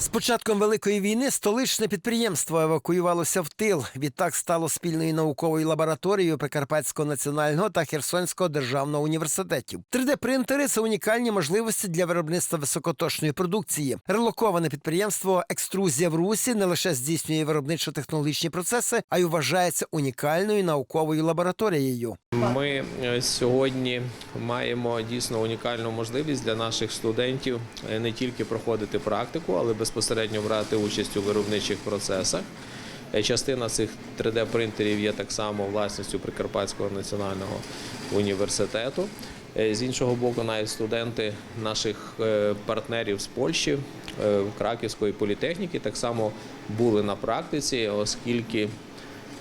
З початком великої війни столичне підприємство евакуювалося в тил. Відтак стало спільною науковою лабораторією Прикарпатського національного та Херсонського державного університетів. 3D-принтери це унікальні можливості для виробництва високоточної продукції. Релоковане підприємство Екструзія в Русі не лише здійснює виробничо-технологічні процеси, а й вважається унікальною науковою лабораторією. Ми е, сьогодні маємо дійсно унікальну можливість для наших студентів е, не тільки проходити практику, але безпосередньо брати участь у виробничих процесах. Е, Частина цих 3D-принтерів є так само власністю Прикарпатського національного університету. Е, З іншого боку, навіть студенти наших е, партнерів з Польщі, Краківської політехніки, так само були на практиці, оскільки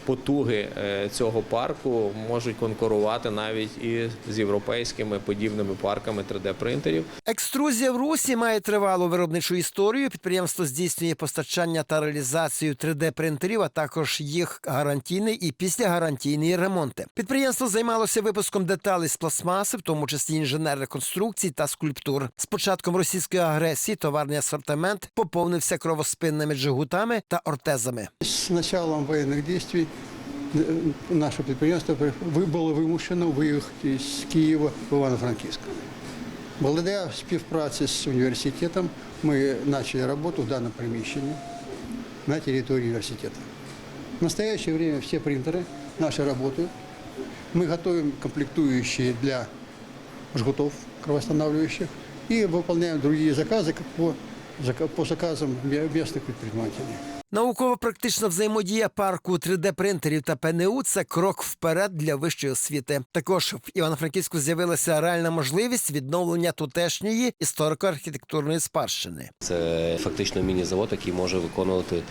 потуги е, цього парку можуть конкурувати навіть і з європейськими подібними парками 3D-принтерів. Екструзія в Русі має тривалу виробничу історію. Підприємство здійснює постачання та реалізацію 3D-принтерів, а також їх гарантійний і післягарантійний ремонти. Підприємство займалося випуском деталей з пластмаси, в тому числі інженерних конструкцій та скульптур. З початком російської агресії товарний асортимент поповнився кровоспинними джигутами та ортезами. З началом воєнних дій наше підприємство ви- було вимушено виїхати з Києва в Івано-Франківськ. Благодаря співпраці з університетом ми почали роботу в даному приміщенні на території університету. В настоящее время все принтеры наши работают. Мы готовим комплектующие для жгутов кровоостанавливающих и выполняем другие заказы как по, зака- по заказам ме- местных предпринимателей. Науково-практична взаємодія парку 3D-принтерів та ПНУ це крок вперед для вищої освіти. Також в Івано-Франківську з'явилася реальна можливість відновлення тутешньої історико-архітектурної спадщини. Це фактично міні-завод, який може виконувати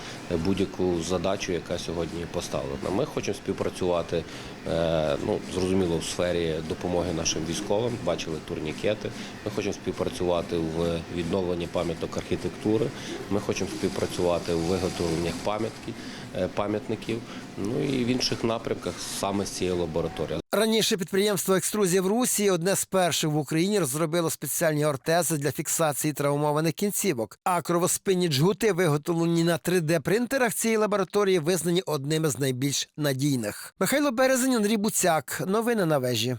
будь-яку задачу, яка сьогодні поставлена. Ми хочемо співпрацювати, е, ну зрозуміло, в сфері допомоги нашим військовим. Бачили турнікети. Ми хочемо співпрацювати в відновленні пам'яток архітектури. Ми хочемо співпрацювати в виготовленнях е, пам'ятників. Ну і в інших напрямках саме з цієї лабораторії. Раніше підприємство Екструзія в Русі одне з перших в Україні розробило спеціальні ортези для фіксації травмованих кінцівок. А кровоспинні джгути, виготовлені на 3D-принтерах цієї лабораторії, визнані одними з найбільш надійних. Михайло Березень, Андрій Буцяк. Новини на вежі.